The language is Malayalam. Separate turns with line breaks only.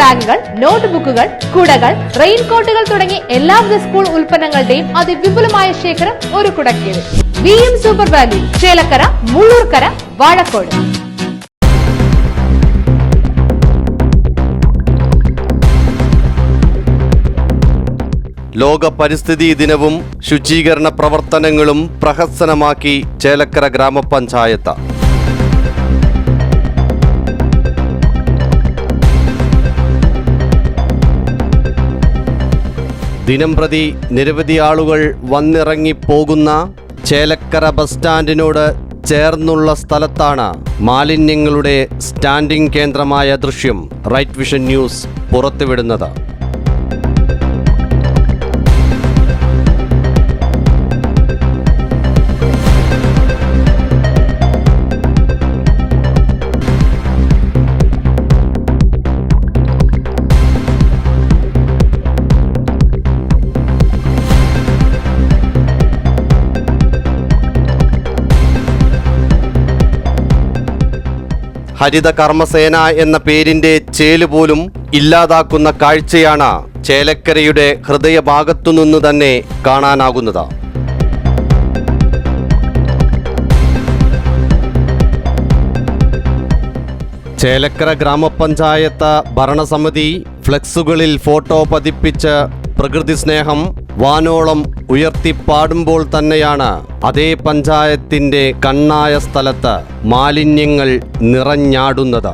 ബാഗുകൾ നോട്ട്ബുക്കുകൾ കുടകൾ റെയിൻകോട്ടുകൾ തുടങ്ങി എല്ലാവിധ സ്കൂൾ ഉൽപ്പന്നങ്ങളുടെയും അതിവിപുലമായ ശേഖരം ഒരു കുടക്കീഴിൽ. V M super value Chelakkara Mullurkara Vazhakode.
ലോക പരിസ്ഥിതി ദിനവും ശുചീകരണ പ്രവർത്തനങ്ങളും പ്രഹസനമാക്കി ചേലക്കര ഗ്രാമപഞ്ചായത്ത്. ദിനംപ്രതി നിരവധി ആളുകൾ വന്നിറങ്ങി പോകുന്ന ചേലക്കര ബസ് സ്റ്റാൻഡിനോട് ചേർന്നുള്ള സ്ഥലത്താണ് മാലിന്യങ്ങളുടെ സ്റ്റാൻഡിംഗ് കേന്ദ്രമായ ദൃശ്യം റൈറ്റ് വിഷൻ ന്യൂസ് പുറത്തുവിടുന്നത്. ഹരിത കർമ്മസേന എന്ന പേരിന്റെ ചേൽ പോലും ഇല്ലാതാക്കുന്ന കാഴ്ചയാണ് ചേലക്കരയുടെ ഹൃദയഭാഗത്തുനിന്ന് തന്നെ കാണാനാകുന്നത്. ചേലക്കര ഗ്രാമപഞ്ചായത്ത് ഭരണസമിതി ഫ്ലെക്സുകളിൽ ഫോട്ടോ പതിപ്പിച്ച് പ്രകൃതി സ്നേഹം വാനോളം ഉയർത്തിപ്പാടുമ്പോൾ തന്നെയാണ് അതേ പഞ്ചായത്തിന്റെ കണ്ണായ സ്ഥലത്ത് മാലിന്യങ്ങൾ നിറഞ്ഞാടുന്നത്.